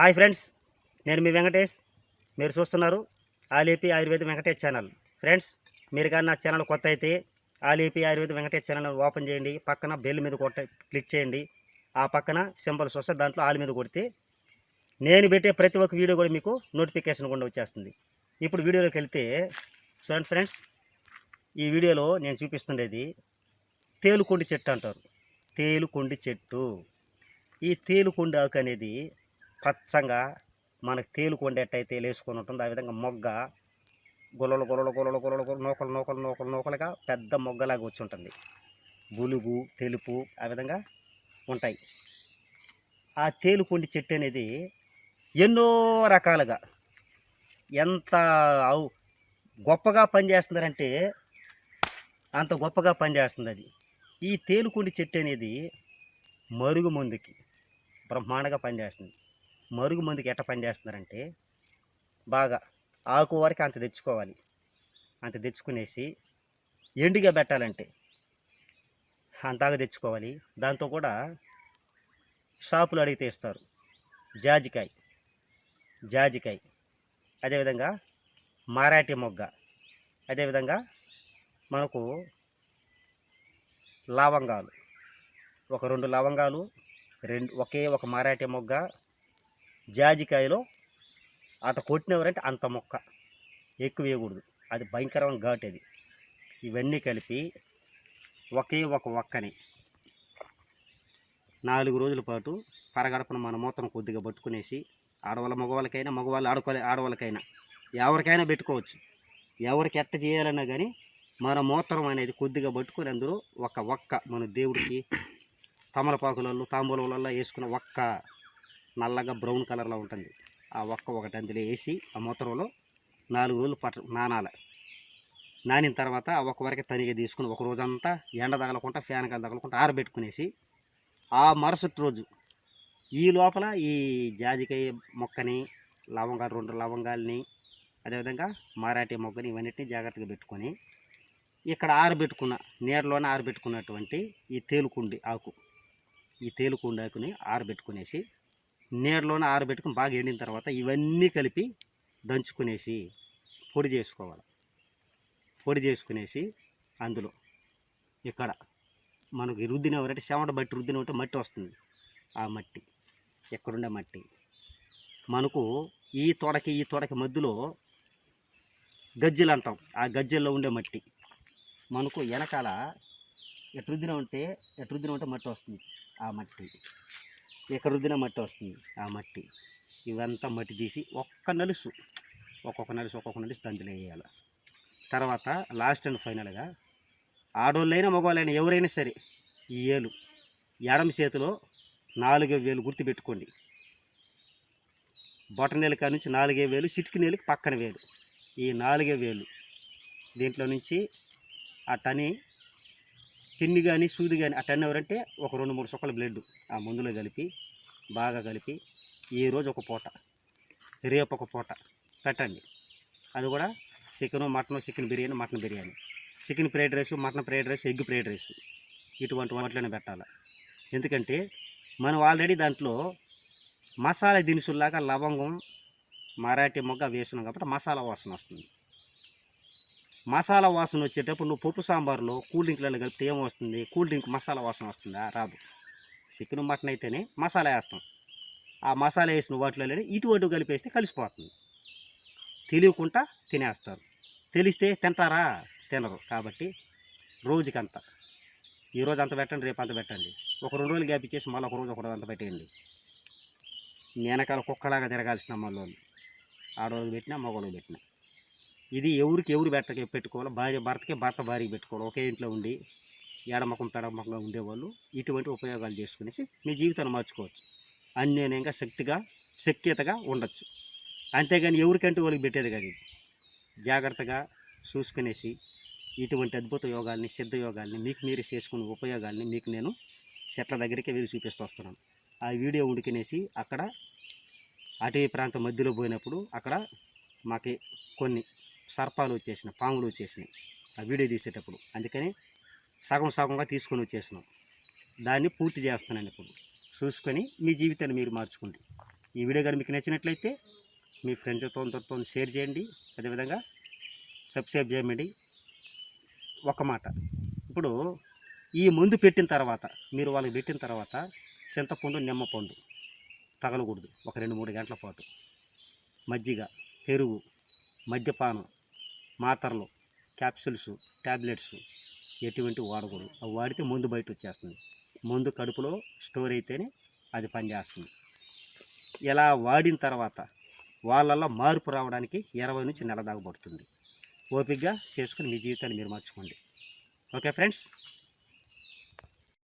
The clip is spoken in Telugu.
హాయ్ ఫ్రెండ్స్ నేను మీ వెంకటేష్. మీరు చూస్తున్నారు ఆలేపి ఆయుర్వేద వెంకటేష్ ఛానల్. ఫ్రెండ్స్ మీరు కానీ నా ఛానల్ కొత్త అయితే ఆలేపి ఆయుర్వేద వెంకటేష్ ఛానల్ ఓపెన్ చేయండి. పక్కన బెల్ మీద కొట్ట క్లిక్ చేయండి. ఆ పక్కన సింబల్స్ వస్తే దాంట్లో ఆల్ మీద కొడితే నేను పెట్టే ప్రతి ఒక్క వీడియో కూడా మీకు నోటిఫికేషన్ కూడా వచ్చేస్తుంది. ఇప్పుడు వీడియోలోకి వెళ్తే చూడండి ఫ్రెండ్స్ ఈ వీడియోలో నేను చూపిస్తుండేది తేలుకొండి చెట్టు అంటారు. తేలుకొండి చెట్టు. ఈ తేలుకొండి ఆకు అనేది పచ్చంగా మనకు తేలుకొండి లేసుకొని ఉంటుంది. ఆ విధంగా మొగ్గ గొలలు గొలలు గొలలు గొలలు నూకలు నూకలు నూకలు నూకలుగా పెద్ద మొగ్గలాగా వచ్చి ఉంటుంది బులుగు తెలుపు ఆ విధంగా ఉంటాయి. ఆ తేలుకొండి చెట్టు అనేది ఎన్నో రకాలుగా ఎంత అవు గొప్పగా పనిచేస్తుందంటే అంత గొప్పగా పనిచేస్తుంది అది. ఈ తేలుకుండి చెట్టు అనేది మరుగు మందుకి బ్రహ్మాండంగా పనిచేస్తుంది. మరుగు మందుకి ఎట్ట పనిచేస్తున్నారంటే బాగా ఆకు వరకు అంత తెచ్చుకోవాలి. అంత తెచ్చుకునేసి ఎండుగా పెట్టాలంటే అంతగా తెచ్చుకోవాలి. దాంతో కూడా షాపులు అడిగితే ఇస్తారు. జాజికాయ జాజికాయ. అదేవిధంగా మరాఠీ మొగ్గ. అదేవిధంగా మనకు లవంగాలు. ఒక రెండు లవంగాలు రెండు ఒకే ఒక మరాఠీ మొగ్గ జాజికాయలో అట కొట్టినవరంటే అంత మొక్క. ఎక్కువ వేయకూడదు. అది భయంకరమైన ఘాట్ అది. ఇవన్నీ కలిపి ఒకే ఒక ఒక్కని నాలుగు రోజుల పాటు పరగడపన మన మూతను కొద్దిగా పట్టుకునేసి ఆడవాళ్ళ మగవాళ్ళకైనా మగవాళ్ళు ఆడుకోలే ఆడవాళ్ళకైనా ఎవరికైనా పెట్టుకోవచ్చు. ఎవరికి ఎట్ట చేయాలన్నా కానీ మన మూత్రం అనేది కొద్దిగా పట్టుకొని అందులో ఒక ఒక్క మన దేవుడికి తమలపాకులలో తాంబూలంలో వేసుకున్న ఒక్క నల్లగా బ్రౌన్ కలర్లో ఉంటుంది. ఆ ఒక్క ఒకటి అందులో వేసి ఆ మూత్రంలో నాలుగు రోజులు పట్ట నానాల. నానిన తర్వాత ఆ ఒక్క వరకే తనిగా తీసుకుని ఒక రోజంతా ఎండ తగలకుండా ఫ్యాన్ కాలు తగలకుండా ఆరబెట్టుకునేసి ఆ మరుసటి రోజు ఈ లోపల ఈ జాజికాయ మొక్కని లవంగాలు రెండు లవంగాల్ని అదేవిధంగా మారాటి మొగ్గని ఇవన్నిటిని జాగ్రత్తగా పెట్టుకొని ఇక్కడ ఆరబెట్టుకున్న నీడలోనే ఆరబెట్టుకున్నటువంటి ఈ తేలుకుండి ఆకు. ఈ తేలుకుండి ఆకుని ఆరబెట్టుకునేసి నీడలోనే ఆరబెట్టుకుని బాగా ఎండిన తర్వాత ఇవన్నీ కలిపి దంచుకునేసి పొడి చేసుకోవాలి. పొడి చేసుకునేసి అందులో ఇక్కడ మనకి రుద్దినవరంటే చెమట బట్టి రుద్దిన ఉంటే మట్టి వస్తుంది. ఆ మట్టి ఎక్కడుండే మట్టి. మనకు ఈ తొడకి ఈ తొడకి మధ్యలో గజ్జెలు అంటాం. ఆ గజ్జెల్లో ఉండే మట్టి. మనకు వెనకాల ఎటు రుద్దిన ఉంటే ఎటు రుద్దిన ఉంటే మట్టి వస్తుంది. ఆ మట్టి. ఎక్కడ రుద్దిన మట్టి వస్తుంది. ఆ మట్టి. ఇవంతా మట్టి తీసి ఒక్క నలుసు ఒక్కొక్క నలుసు ఒక్కొక్క నలుసు దందులు వేయాలి. తర్వాత లాస్ట్ అండ్ ఫైనల్గా ఆడోళ్ళైనా మగవాళ్ళైనా ఎవరైనా సరే ఈ ఏలు ఎడమ చేతిలో నాలుగే వేలు గుర్తుపెట్టుకోండి బొటనేలు కాడ నుంచి నాలుగే వేలు చిటికి పక్కన వేలు. ఈ నాలుగే వేలు దీంట్లో నుంచి ఆ టని పిన్ని కానీ సూది కానీ ఆ టన్ ఎవరంటే ఒక రెండు మూడు చుక్కల బ్లడ్ ఆ మందులో కలిపి బాగా కలిపి ఈ రోజు ఒక పూట రేపు ఒక పూట పెట్టండి. అది కూడా chicken mutton chicken biryani mutton biryani. Chicken fried rice mutton fried rice egg fried rice ఇటువంటి వాటిలోనే పెట్టాలి. ఎందుకంటే మనం ఆల్రెడీ దాంట్లో మసాలా దినుసుల్లాగా లవంగం మరాఠీ మొగ్గ వేస్తున్నాం కాబట్టి మసాలా వాసన వస్తుంది. మసాలా వాసన వచ్చేటప్పుడు నువ్వు పప్పు సాంబార్లో కూల్ డ్రింక్లలో కలిపితే ఏమొస్తుంది? కూల్ డ్రింక్ మసాలా వాసన వస్తుందా? రాదు. చికెన్ మటన్ అయితేనే మసాలా వేస్తాం. ఆ మసాలా వేసిన వాటిలో ఇటువంటి కలిపేస్తే కలిసిపోతుంది. తెలియకుండా తినేస్తారు. తెలిస్తే తింటారా? తినరు. కాబట్టి రోజుకంత. ఈరోజు అంత పెట్టండి రేపు అంత పెట్టండి. ఒక రెండు రోజులు గ్యాప్ ఇచ్చేసి మళ్ళీ ఒక రోజు ఒక రోజు అంత పెట్టేయండి. మీ వెనకాల కుక్కలాగా తిరగాల్సిన మళ్ళీ ఆడవాళ్ళు పెట్టినా మగవాళ్ళు పెట్టినా. ఇది ఎవరికి ఎవరు పెట్టక పెట్టుకోవాలి? భార్య భర్తకి భర్త భార్య పెట్టుకోవాలి. ఒకే ఇంట్లో ఉండి ఎడమకం పెడమకంగా ఉండేవాళ్ళు ఇటువంటి ఉపయోగాలు చేసుకునేసి మీ జీవితాన్ని మార్చుకోవచ్చు. అన్యోన్యంగా శక్తిగా శక్తితగా ఉండొచ్చు. అంతేగాని ఎవరికంటే వాళ్ళకి పెట్టేది కాదు ఇది. జాగ్రత్తగా చూసుకునేసి ఇటువంటి అద్భుత యోగాల్ని సిద్ధ యోగాల్ని మీకు మీరు చేసుకునే ఉపయోగాల్ని మీకు నేను చెట్ల దగ్గరికి వెళ్ళి చూపిస్తూ వస్తున్నాను. ఆ వీడియో ఉడికినేసి అక్కడ అటవీ ప్రాంతం మధ్యలో పోయినప్పుడు అక్కడ మాకి కొన్ని సర్పాలు వచ్చేసినాయి పాములు వచ్చేసినాయి ఆ వీడియో తీసేటప్పుడు. అందుకని సగం సగంగా తీసుకొని వచ్చేసినాం. దాన్ని పూర్తి చేస్తున్నాను ఇప్పుడు. చూసుకొని మీ జీవితాన్ని మీరు మార్చుకోండి. ఈ వీడియో కానీ మీకు నచ్చినట్లయితే మీ ఫ్రెండ్స్తో తోటితో షేర్ చేయండి. అదేవిధంగా సబ్స్క్రైబ్ చేయమండి. ఒక మాట. ఇప్పుడు ఈ మందు పెట్టిన తర్వాత మీరు వాళ్ళకి పెట్టిన తర్వాత చింతపండు నిమ్మపండు తగలకూడదు. ఒక రెండు మూడు గంటల పాటు. మజ్జిగ పెరుగు మద్యపానం మాత్రలు క్యాప్సూల్స్ ట్యాబ్లెట్స్ ఎటువంటి వాడకూడదు. అవి వాడితే మందు బయట వచ్చేస్తుంది మందు కడుపులో స్టోర్ అయితేనే అది పనిచేస్తుంది. ఇలా వాడిన తర్వాత వాళ్ళల్లో మార్పు రావడానికి ఇరవై నుంచి నెల దాకా పడుతుంది. ఓపికగా చేసుకుని మీ జీవితాన్ని మీరు మార్చుకోండి. Okay friends?